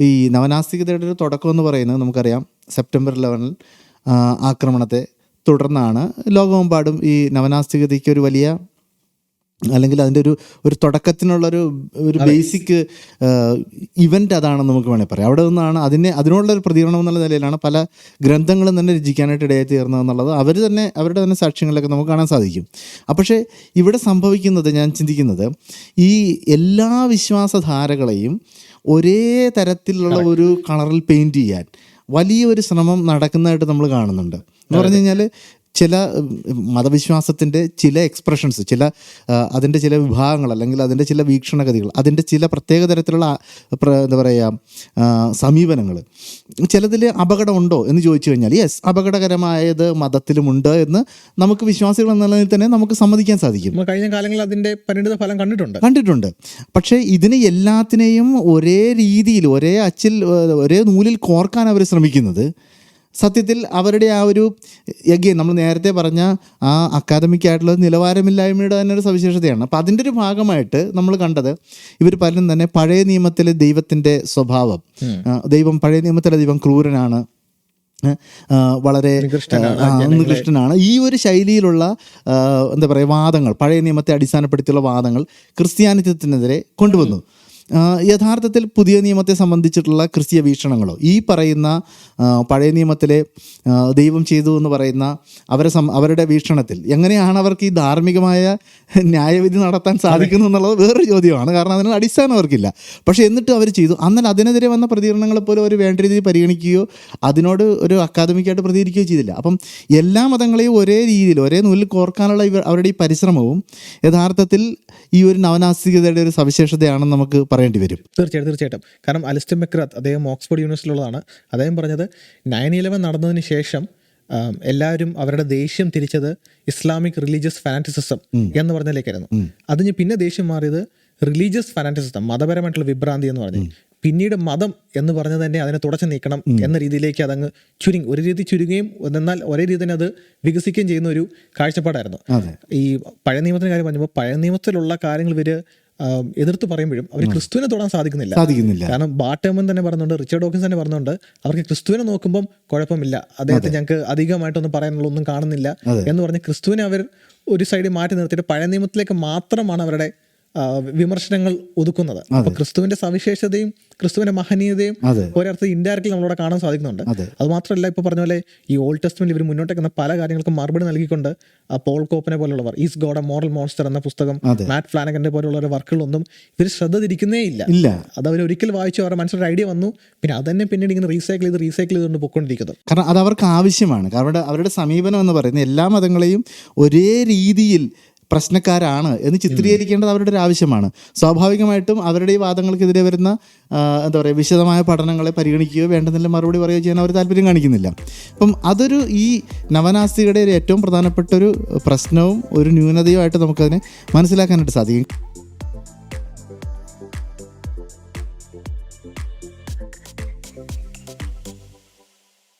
ഈ നവനാസ്തികതയുടെ ഒരു തുടക്കം എന്ന് പറയുന്നത് നമുക്കറിയാം സെപ്റ്റംബർ ഇലവനിൽ ആക്രമണത്തെ തുടർന്നാണ്. ലോകമെമ്പാടും ഈ നവനാസ്തികതയ്ക്ക് ഒരു വലിയ അല്ലെങ്കിൽ അതിന്റെ ഒരു ഒരു തുടക്കത്തിനുള്ളൊരു ഒരു ബേസിക് ഇവന്റ് അതാണെന്ന് നമുക്ക് വേണമെങ്കിൽ പറയാം. അവിടെ നിന്നാണ് അതിനെ അതിനോടുള്ളൊരു പ്രതികരണം എന്നുള്ള നിലയിലാണ് പല ഗ്രന്ഥങ്ങളും തന്നെ രചിക്കാനായിട്ട് ഇടയായി തീർന്നതെന്നുള്ളത് അവർ തന്നെ അവരുടെ തന്നെ സാക്ഷ്യങ്ങളിലൊക്കെ നമുക്ക് കാണാൻ സാധിക്കും. പക്ഷേ ഇവിടെ സംഭവിക്കുന്നത് ഞാൻ ചിന്തിക്കുന്നത് ഈ എല്ലാ വിശ്വാസധാരകളെയും ഒരേ തരത്തിലുള്ള ഒരു കളറിൽ പെയിന്റ് ചെയ്യാൻ വലിയൊരു ശ്രമം നടക്കുന്നതായിട്ട് നമ്മൾ കാണുന്നുണ്ട്. എന്ന് പറഞ്ഞു കഴിഞ്ഞാൽ ചില മതവിശ്വാസത്തിന്റെ ചില എക്സ്പ്രഷൻസ് ചില അതിന്റെ ചില വിഭാഗങ്ങൾ അല്ലെങ്കിൽ അതിന്റെ ചില വീക്ഷണഗതികൾ അതിന്റെ ചില പ്രത്യേക തരത്തിലുള്ള എന്താ പറയുക സമീപനങ്ങൾ. ചിലതിൽ അപകടമുണ്ടോ എന്ന് ചോദിച്ചു കഴിഞ്ഞാൽ യെസ് അപകടകരമായത് മതത്തിലുമുണ്ട് എന്ന് നമുക്ക് വിശ്വാസികൾ എന്ന നിലയിൽ തന്നെ നമുക്ക് സമ്മതിക്കാൻ സാധിക്കും. കഴിഞ്ഞ കാലങ്ങളിൽ അതിന്റെ പരിണിത ഫലം കണ്ടിട്ടുണ്ട്. കണ്ടിട്ടുണ്ട്. പക്ഷേ ഇതിന് എല്ലാത്തിനെയും ഒരേ രീതിയിൽ ഒരേ അച്ചിൽ ഒരേ നൂലിൽ കോർക്കാൻ അവർ ശ്രമിക്കുന്നത് സത്യത്തിൽ അവരുടെ ആ ഒരു എഗെയിൻ നമ്മൾ നേരത്തെ പറഞ്ഞ ആ അക്കാദമിക് ആയിട്ടുള്ള നിലവാരമില്ലായ്മയുടെ തന്നെ ഒരു സവിശേഷതയാണ്. അപ്പം അതിന്റെ ഒരു ഭാഗമായിട്ട് നമ്മൾ കണ്ടത് ഇവർ പലരും തന്നെ പഴയ നിയമത്തിലെ ദൈവത്തിന്റെ സ്വഭാവം. ദൈവം പഴയ നിയമത്തിലെ ദൈവം ക്രൂരനാണ്. വളരെ കൃഷ്ണനാണ് നികൃഷ്ടനാണ് ഈ ഒരു ശൈലിയിലുള്ള എന്താ പറയുക വാദങ്ങൾ പഴയ നിയമത്തെ അടിസ്ഥാനപ്പെടുത്തിയുള്ള വാദങ്ങൾ ക്രിസ്ത്യാനിത്വത്തിനെതിരെ കൊണ്ടുവന്നു. യഥാർത്ഥത്തിൽ പുതിയ നിയമത്തെ സംബന്ധിച്ചിട്ടുള്ള ക്രിസ്തീയ വീക്ഷണങ്ങളോ ഈ പറയുന്ന പഴയ നിയമത്തിലെ ദൈവം ചെയ്തു എന്ന് പറയുന്ന അവരെ സം അവരുടെ വീക്ഷണത്തിൽ എങ്ങനെയാണ് അവർക്ക് ഈ ധാർമ്മികമായ ന്യായവിധി നടത്താൻ സാധിക്കുന്നു എന്നുള്ളത് വേറൊരു ചോദ്യമാണ്. കാരണം അതിന് അടിസ്ഥാനം അവർക്കില്ല. പക്ഷേ എന്നിട്ട് അവർ ചെയ്തു. എന്നാൽ അതിനെതിരെ വന്ന പ്രതികരണങ്ങളെ പോലും അവർ വേണ്ട രീതിയിൽ പരിഗണിക്കുകയോ അതിനോട് ഒരു അക്കാദമിക്കായിട്ട് പ്രതികരിക്കുകയോ ചെയ്തില്ല. അപ്പം എല്ലാ മതങ്ങളെയും ഒരേ രീതിയിൽ ഒരേ നൂലിൽ കോർക്കാനുള്ള അവരുടെ ഈ പരിശ്രമവും യഥാർത്ഥത്തിൽ ഈ ഒരു നവനാസ്തികതയുടെ ഒരു സവിശേഷതയാണെന്ന് നമുക്ക് പറയേണ്ടി വരും. തീർച്ചയായിട്ടും തീർച്ചയായിട്ടും. കാരണം അലിസ്റ്റർ മെക്രാത്ത് അദ്ദേഹം ഓക്സ്ഫോർഡ് യൂണിവേഴ്സിറ്റിയിലുള്ളതാണ്. അദ്ദേഹം പറഞ്ഞത് നയൻ ഇലവൻ നടന്നതിന് ശേഷം എല്ലാവരും അവരുടെ ദേഷ്യം തിരിച്ചത് ഇസ്ലാമിക് റിലീജിയസ് ഫാനാറ്റിസിസം എന്ന് പറഞ്ഞതിലേക്കായിരുന്നു. അതിന് പിന്നെ ദേഷ്യം മാറിയത് റിലീജിയസ് ഫാനാറ്റിസിസം മതപരമായിട്ടുള്ള വിഭ്രാന്തി എന്ന് പറഞ്ഞു. പിന്നീട് മതം എന്ന് പറഞ്ഞത് തന്നെ അതിനെ തുടച്ചു നീക്കണം എന്ന രീതിയിലേക്ക് അതങ്ങ് ചുരുങ്ങി. ഒരു രീതി ചുരുങ്ങുകയും എന്നാൽ ഒരേ രീതി തന്നെ അത് വികസിക്കുകയും ചെയ്യുന്ന ഒരു കാഴ്ചപ്പാടായിരുന്നു. ഈ പഴയ നിയമത്തിന്റെ കാര്യം പറഞ്ഞപ്പോൾ പഴയ നിയമത്തിലുള്ള കാര്യങ്ങൾ ഇവർ ആ, എതിർത്ത് പറയുമ്പോഴും അവർ ക്രിസ്തുവിനെ തൊടാൻ സാധിക്കുന്നില്ല. സാധിക്കുന്നില്ല. കാരണം ബാട്ടേമൻ തന്നെ പറഞ്ഞുകൊണ്ട് റിച്ചർഡ് ഡോക്കിൻസ് തന്നെ പറഞ്ഞുകൊണ്ട് അവർക്ക് ക്രിസ്തുവിനെ നോക്കുമ്പോൾ കുഴപ്പമില്ല. അദ്ദേഹത്തെ ഞങ്ങൾക്ക് അധികമായിട്ടൊന്നും പറയാനുള്ള ഒന്നും കാണുന്നില്ല എന്ന് പറഞ്ഞ് ക്രിസ്തുവിനെ അവർ ഒരു സൈഡിൽ മാറ്റി നിർത്തിയിട്ട് പഴയ നിയമത്തിലേക്ക് മാത്രമാണ് അവരുടെ വിമർശനങ്ങൾ ഒതുക്കുന്നത്. അപ്പൊ ക്രിസ്തുവിന്റെ സവിശേഷതയും ക്രിസ്തുവിന്റെ മഹനീയതയും. ഒരർത്ഥം ഇൻഡയറക്റ്റ്ലി നമ്മളോട് കാണാൻ സാധിക്കുന്നുണ്ട്. അതെ. മാത്രമല്ല ഇപ്പൊ പറഞ്ഞ പോലെ ഈ ഓൾഡ് ടെസ്റ്റ്മെന്റ് ഇവർ മുന്നോട്ടേക്ക് പല കാര്യങ്ങൾക്കും മറുപടി നൽകിക്കൊണ്ട് പോൾ കോപ്പനെ പോലുള്ളവർ is God a moral monster എന്ന പുസ്തകം മാറ്റ് ഫ്ലാനഗന്റെ പോലുള്ള വർക്കുകളൊന്നും ഇവർ ശ്രദ്ധ തിരിക്കുന്നേ ഇല്ല. ഇല്ല. അത് അവർ ഒരിക്കൽ വായിച്ചു അവരുടെ മനസ്സിലൊരു ഐഡിയ വന്നു പിന്നെ അത് തന്നെ പിന്നീട് ഇങ്ങനെ റീസൈക്കിൾ ചെയ്ത് റീസൈക്കിൾ ചെയ്തുകൊണ്ട് പൊയ്ക്കൊണ്ടിരിക്കുന്നത്. കാരണം അത് അവർക്ക് ആവശ്യമാണ്. കാരണം അവരുടെ അവരുടെ സമീപനം എന്ന് പറയുന്നത് എല്ലാ മതങ്ങളെയും ഒരേ രീതിയിൽ പ്രശ്നക്കാരാണ് എന്ന് ചിത്രീകരിക്കേണ്ടത് അവരുടെ ഒരു ആവശ്യമാണ്. സ്വാഭാവികമായിട്ടും അവരുടെ ഈ വാദങ്ങൾക്കെതിരെ വരുന്ന എന്താ പറയുക വിശദമായ പഠനങ്ങളെ പരിഗണിക്കുകയോ വേണ്ടതില്ല മറുപടി പറയുകയോ ചെയ്യാൻ അവർ താല്പര്യം കാണിക്കുന്നില്ല. അപ്പം അതൊരു ഈ നവനാസ്തികളുടെ ഒരു ഏറ്റവും പ്രധാനപ്പെട്ട ഒരു പ്രശ്നവും ഒരു ന്യൂനതയുമായിട്ട് നമുക്കതിനെ മനസ്സിലാക്കാനായിട്ട് സാധിക്കും.